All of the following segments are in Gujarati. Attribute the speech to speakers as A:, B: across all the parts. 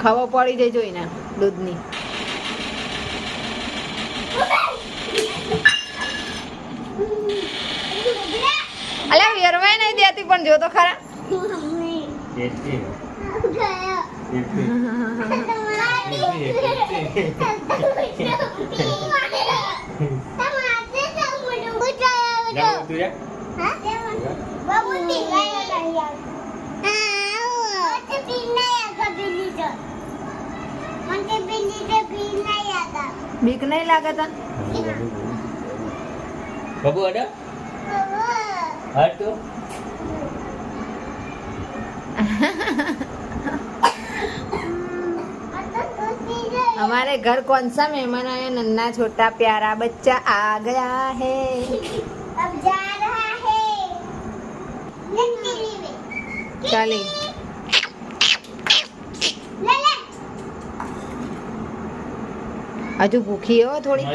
A: ખબર પડી જાય જોઈને દૂધની અલ્યા વેરવાય નહીં દેતી પણ જો તો ખરા
B: ટેસ્ટી તું
A: બીક નહીં લાગે તને
B: બબુ અડે હટ તું
A: हमारे घर कौन सा मेहमान आया नन्ना छोटा प्यारा बच्चा आ गया है
C: अब जा रहा है नन्ही
A: હજુ ભૂખી હો થોડી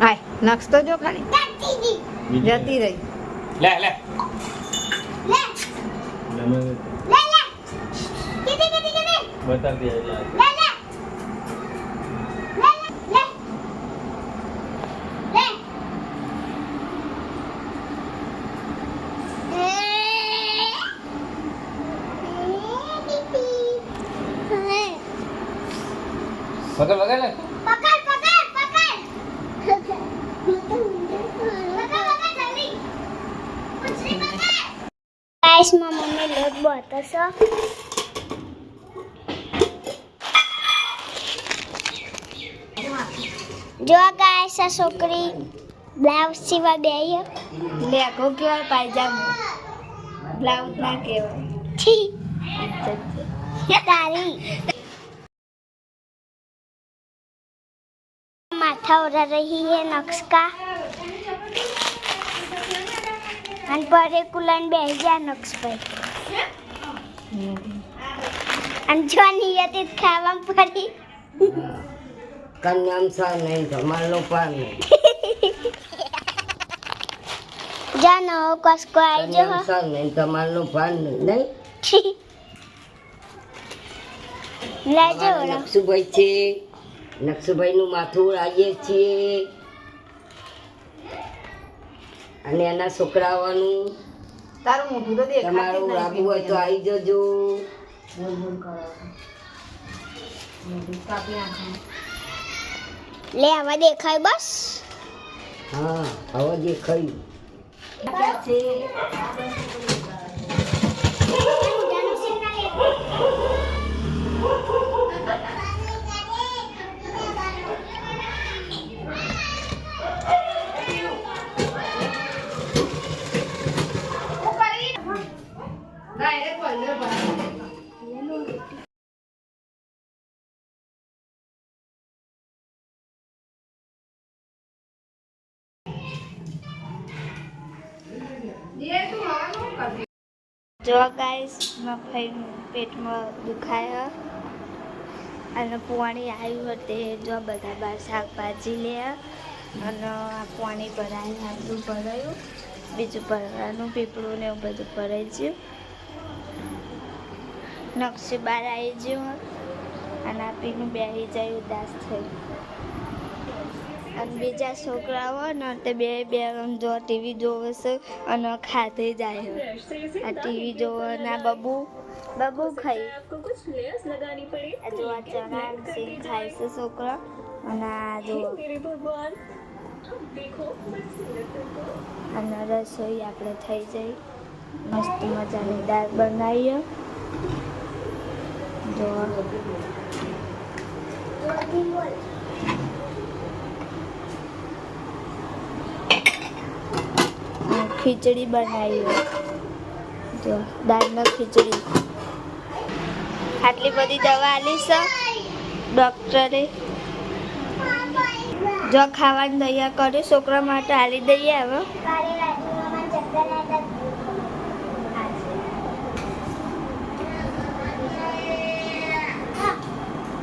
A: આય નક્ષ જો ખાલી. જતી રહી.
B: લે લે. બતાવી પકડ પકડ
C: ને પકડ પકડ પકડ. ગાઈસમાં મમ્મી લોટ બોતો છો જો ગાઈસ આ છોકરી બ્લાઉઝ સીવા બે
A: લે કો કેવાય પાયજામો. બ્લાઉઝ ના કેવા
C: છી. તારી. माथा उड़ा रही है नक्श का અને પરે કુલન બેસી ગયા નક્ષ પર અને જો નિયતિ ખાવા પડી
D: કન્યામ સા નહીં ધમાલો પાર નહીં
C: જા નવો કસકો આવી જો
D: કન્યામ સા નહીં ધમાલો પાર નહીં નહીં
C: લેજો
D: અમારા નકશુભાઈ છે નકશુભાઈ નું માથું ઉડાવીએ છીએ. અને એના છોકરાઓનું
A: તારું મોઢું તો દેખાતું
D: તમારું રાબુ હોય તો આવી જજો.
C: લે હવે દેખાય બસ.
D: હા હવે જે ખાયું
C: જો ગાઈસ મફઈ પેટમાં દુખાય અને પાણી આવ્યું તે જો બધા બાર શાકભાજી લે અને આ પાણી ભરાયું આટલું ભરાયું. બીજું ભરવાનું, પીપળું ને એવું બધું ભરાઈ ગયું. નકશી બહાર આવી ગયું અને આપીને પીનું બેસી જાય ઉદાસ થઈ. અને બીજા છોકરાઓ ને, તે બે બે જો ટીવી જોવે છે અને ખાતે જાય આ ટીવી જોવે ના બબુ બબુ ખાઈ. જોવા આ ચણા સિંગ ખાય છે છોકરા. અને આ જો અને રસોઈ આપણે થઈ જાય મસ્ત મજાની દાળ બનાવીએ. જો ખીચડી બનાવી જો, દાળનો ખીચડી. આટલી બધી દવા આલી છે. ડૉક્ટરે જો ખાવાની તૈયાર કરી, છોકરા માટે આલી દઈએ હવે.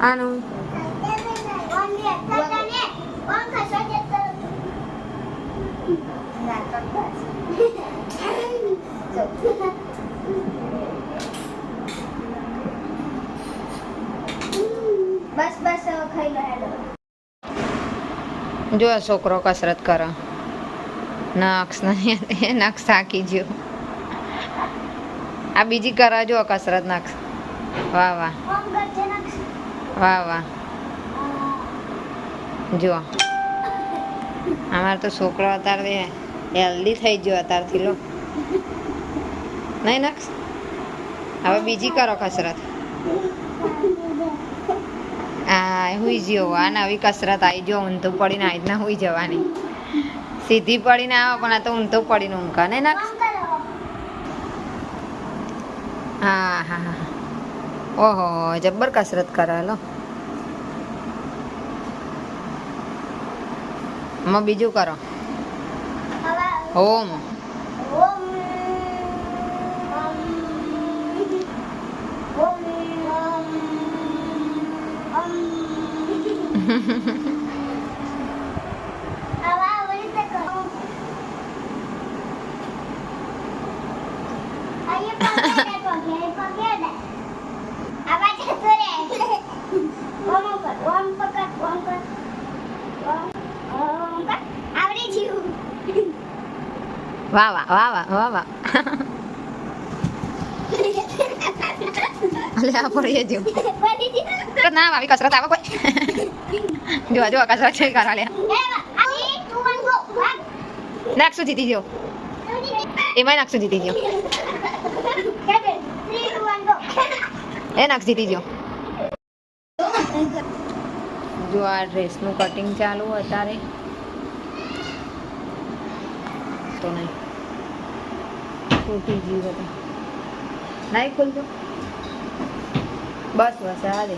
A: આનું.
C: બસ બસ ખાઈ લો
A: જો આ છોકરો કસરત કરો. નક્ષ નક્ષ થાકી ગયો. આ બીજી કરે જો કસરત નક્ષ વાહ વાહ.
C: કરજે
A: વાહ વાહ. જો અમારે તો છોકરો અત્યારે હેલ્ધી થઈ ગયો અત્યારથી, લો. નહીં નક્ષ હવે બીજી કરો કસરત. હા હુઈ ગયો આ નવી કસરત આવી જો ઊંધું પડીને આવી રીતના હુઈ જવાની. સીધી પડીને આવો, પણ આ તો ઊંધું પડીને ઊંઘા ને નક્ષ હા હા હા ઓહો, જબ્બર કસરત કરે લો. એમાં બીજું કરો. ઓમ.
C: ઓમ ઓમ ઓમ ઓમ હવે આવી રીતે કરો અહીંયા પગે પગે પગે આવા જતો રે ઓમ કર ઓમ પકડ ઓમ કર ઓમ ઓમ કર આવડી જીવ
A: વાહ વાહ વાહ વાહ વાહ વાહ અલે આ પડી જો
C: બની જીવ
A: ના આવી કસરત આવે કોઈ જો જો કસરત છે કરા લે નાખશું જીતી ગયો એમાં નાખશું જીતી ગયો એ નાખ જીતી ગયો જો આ ડ્રેસનું કટિંગ ચાલુ અત્યારે તો નહીં તૂટી ગયું હતું નહીં ખોલજો. બસ બસ, હાલે.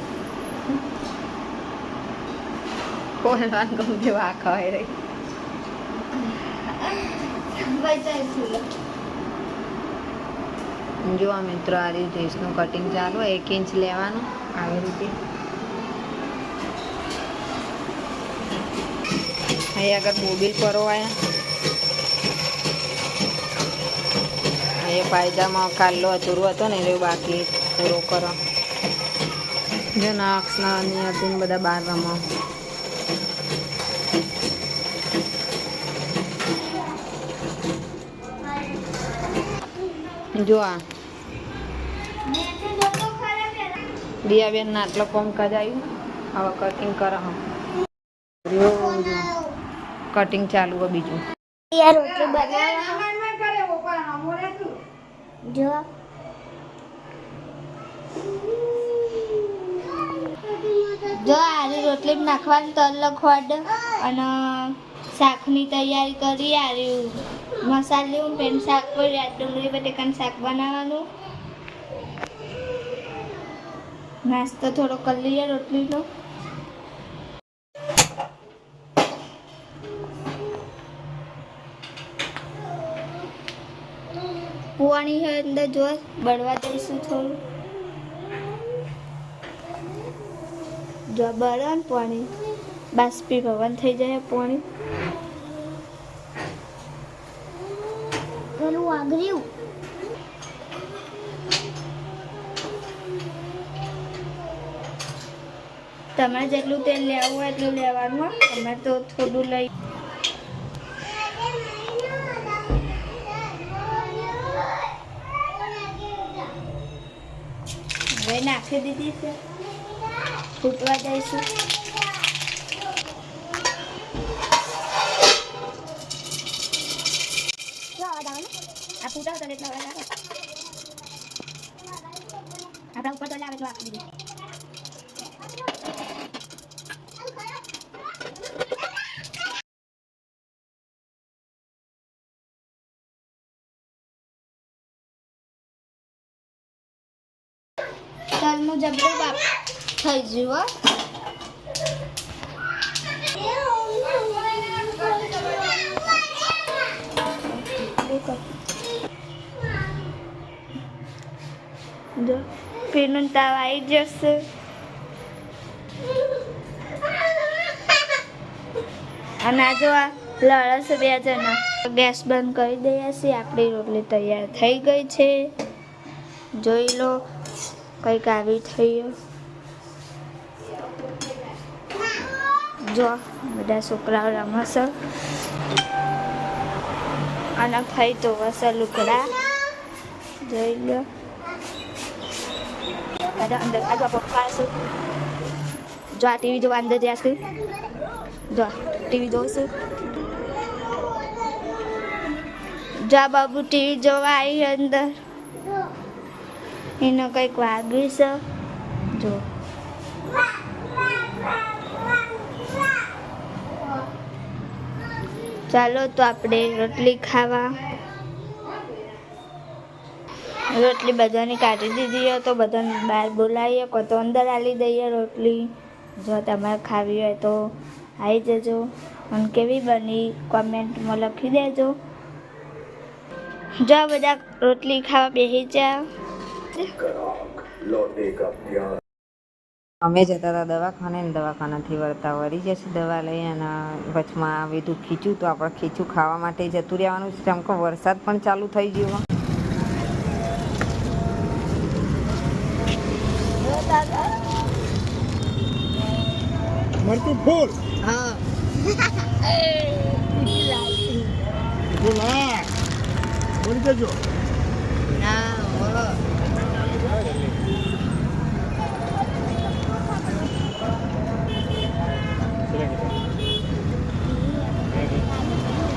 A: ખોલવાનું ગમતી આ ખવાય રહી. જો આ મિત્રો, આ રીતે ડ્રેસનું કટિંગ ચાલુ એક ઇંચ લેવાનું. આવી રીતે. અહીં આગળ બોબીલ પરવાયા અહીં પાયજામા કાલ્લો અધૂરો હતો ને એ બાકી પૂરો કરો. જો નાક્ષના અને અર્જુન બધા બહાર રમો. જો આ. દિયાબેન ના આટલો કોમ કજાયું હવે કટિંગ કરો કટિંગ ચાલુ હોય બીજું.
C: રોટલી જો. જો આરી રોટલી નાખવાની તલ લખવાડ અને શાકની તૈયારી કરી આરી મસાલી પેન શાક કરી ડુંગળી, બટેકાનું શાક બનાવવાનું. નાસ્તો થોડો કરી લઈએ રોટલીનો. પાણી છે અંદર જો બળવા દઈશું થોડું. જો બળે ને પાણી બાષ્પી ભવન થઈ જાય પાણી. પેલું આગળ્યું તમારે જેટલું તેલ લેવું હોય એટલું લેવાનું અમે તો થોડું લઈ હવે નાખી દીધી છે. ફૂટવા દઈશું આ ફૂટાવતો એટલે હવે આપણા ઉપર તો લાવે તો આપી દીધી તલનું જબરો બાપ થઈ ગયું, હો. જો પીનું તાવ આવી જશે. અને આ જો આ લડસ બે જણા. ગેસ બંધ કરી દઈએ છીએ, આપણી રોટલી તૈયાર થઈ ગઈ છે. જોઈ લો. કંઈક આવી થઈ જો, બધા છોકરાઓ રમશે. અને ખાઈ તો વસે લુકડા જોઈ લો. ada અંદર ada પપ્પા છું જો, આ ટીવી જોવા અંદર જ્યાં છું. જો, ટીવી જોશું. જો બાબુ ટીવી જોવા આવી અંદર. એને કંઈક વાગ્યું છે જો. ચાલો તો આપણે રોટલી ખાવા. રોટલી બધાની કાઢી દીધી તો બધાને બહાર બોલાવીએ. કોઈ તો અંદર આલી દઈએ રોટલી. જો તમારે ખાવી હોય તો આવી જજો. અને કેવી બની કોમેન્ટમાં લખી દેજો. જો બધા રોટલી ખાવા બેસી જાઓ
A: અમે જતા હતા દવાખાને ને દવાખાનાથી વળતા વળી જશે દવા લઈ અને વચમાં આ બધું ખીચું તો આપણે ખીચું ખાવા માટે જતું રહેવાનું છે. કેમ કે વરસાદ પણ ચાલુ થઈ ગયો
E: મરતું ફૂલ.
A: હા.
E: ફૂલ હા. બોલી.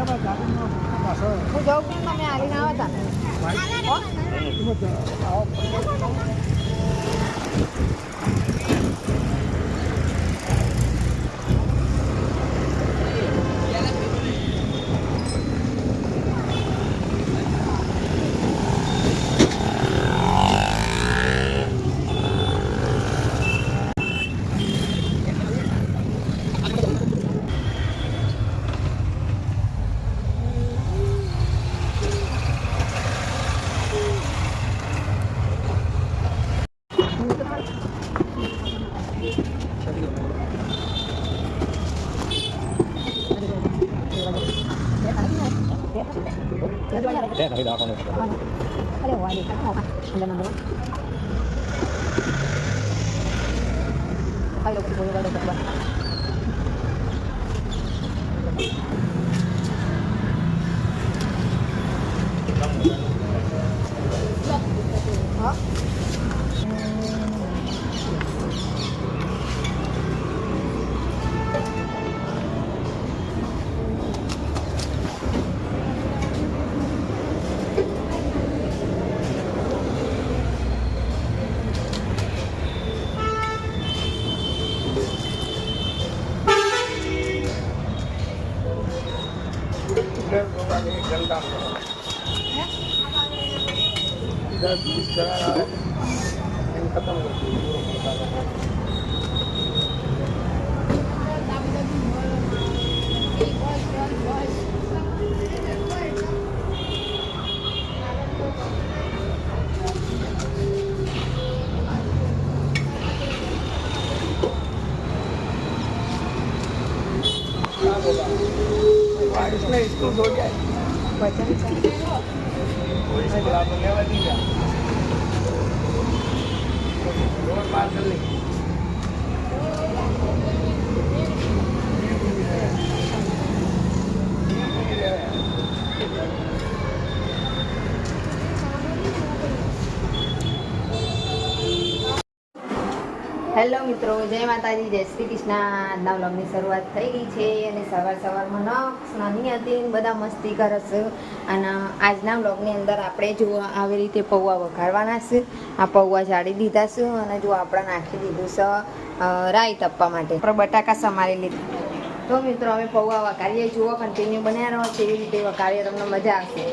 E: તમે તાર બોલે છો
A: વરસાદ આવે જલ્દી છે ફટાફટ તમારે તો પોણી પડે જાય તો કરાવે આવ્યો હો ના હું પડશે હો કરજો મારે બંધ કરો ને
E: એમ કરવાનો
A: ઓહો
E: કેટલા બાર ગાડીનો પાછળ
A: હું જઉં કેમ તમે આવીને આવો તમે હો હેલો મિત્રો, જય માતાજી, જય શ્રી કૃષ્ણ. આજના વ્લોગની શરૂઆત થઈ ગઈ છે અને સવાર સવારમાં નખ નાની હતી બધા મસ્તી કરશે અને આજના વ્લોગની અંદર આપણે જો આવી રીતે પૌવા વઘારવાના છે. આ પૌવા જાળી દીધા છે અને જો આપણે નાખી દીધું છે રાઈ તપવા માટે. આપણે બટાકા સમારી લીધા. તો મિત્રો અમે પૌવા વઘારીએ. જુઓ કન્ટિન્યુ બન્યા રહો. એવી રીતે વઘારીએ, તમને મજા આવશે.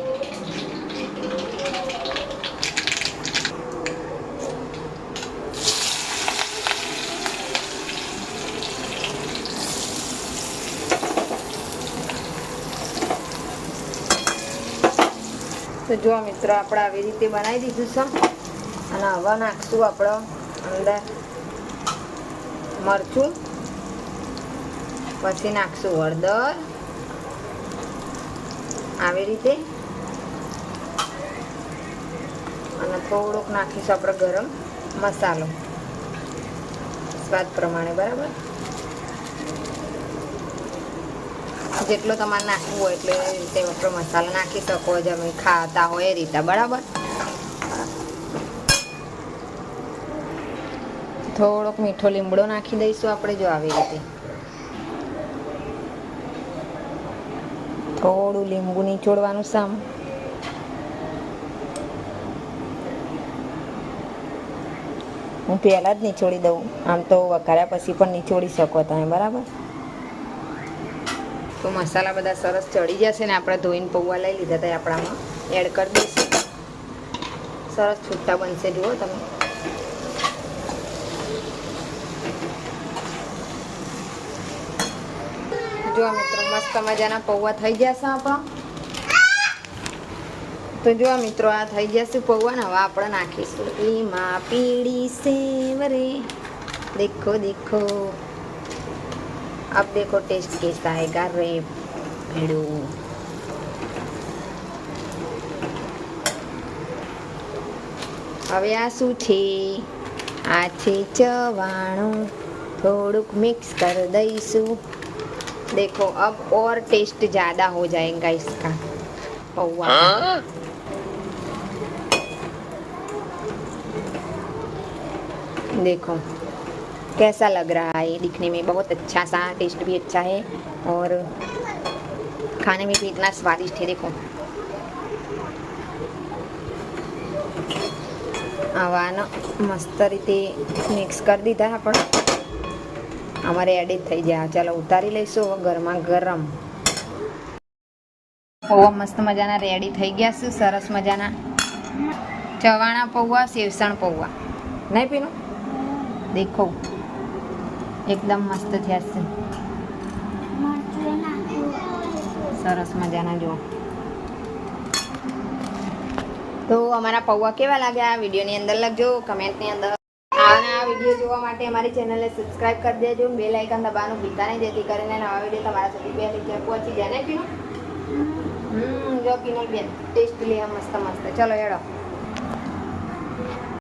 A: તો જો મિત્રો, આપણે આવી રીતે બનાવી દીધું છે. અને હવે નાખશું આપણો અંદર મરચું. પછી નાખશું હળદર. આવી રીતે. અને થોડુંક નાખીશું આપણે ગરમ મસાલો. સ્વાદ પ્રમાણે, બરાબર? જેટલો તમારે નાખવું હોય એટલે એ રીતે આપણે મસાલો નાખી શકો, જે ખાતા હોય એ રીતે, બરાબર? થોડોક મીઠો લીમડો નાખી દઈશું આપણે જો આવી રીતે. થોડું લીંબુ નીચોડવાનું સામ. હું પહેલાં જ નીચોડી દઉં. આમ તો વઘાર્યા પછી પણ નીચોડી શકો તમે, બરાબર? તો મસાલા બધા સરસ ચડી જશે ને આપણે ધોઈને પૌવા લઈ લીધા હતા આપણામાં. એડ કરી દઈશું. સરસ છૂટા બનશે, જુઓ તમે. જો મિત્રો મસ્ત મજાના પૌવા થઈ જશે આપણા. તો જો મિત્રો આ થઈ જશે પૌવા ને હવે આપણે નાખીશું. એમાં પીળી સેવરે. દેખો દેખો. अब देखो टेस्ट कैसा आएगा रे ભેડો હવે આ શું છે આ છે ચવાણું થોડુંક મિક્સ કરી દઈશું देखो अब और टेस्ट ज़्यादा हो जाएगा इसका पौवा का। देखो कैसा लग रहा है दिखने में बहुत अच्छा सा टेस्ट भी अच्छा है और खाने में भी इतना स्वादिष्ट है देखो આવાનો મસ્ત રીતે મિક્સ કરી દીધા આપણે અમારે એડિટ થઈ ગયા ચાલો ઉતારી લઈશું હવે ગરમા ગરમ પૌવા મસ્ત મજાના રેડી થઈ ગયા છે સરસ મજાના ચવાણા પૌવા સેવસણ પૌવા નહીં પીનું દેખો એકદમ મસ્ત થયા છે. સરસ મજાના જુઓ. તો અમારા પૌવા કેવા લાગ્યા? વિડીયોની અંદર લખજો, કમેન્ટની અંદર. આ વીડિયો જોવા માટે અમારી ચેનલને સબસ્ક્રાઇબ કરી દેજો બે લાઇકન દબાવવાનું ભૂલતા નહીં, જેથી કરીને નવા વીડિયો તમારા સુધી બે રીતે પહોંચી જાય, ને પીનું હમ, જો પીનલ બેન, ટેસ્ટ લે, મસ્ત મસ્ત. ચલો, હેડો.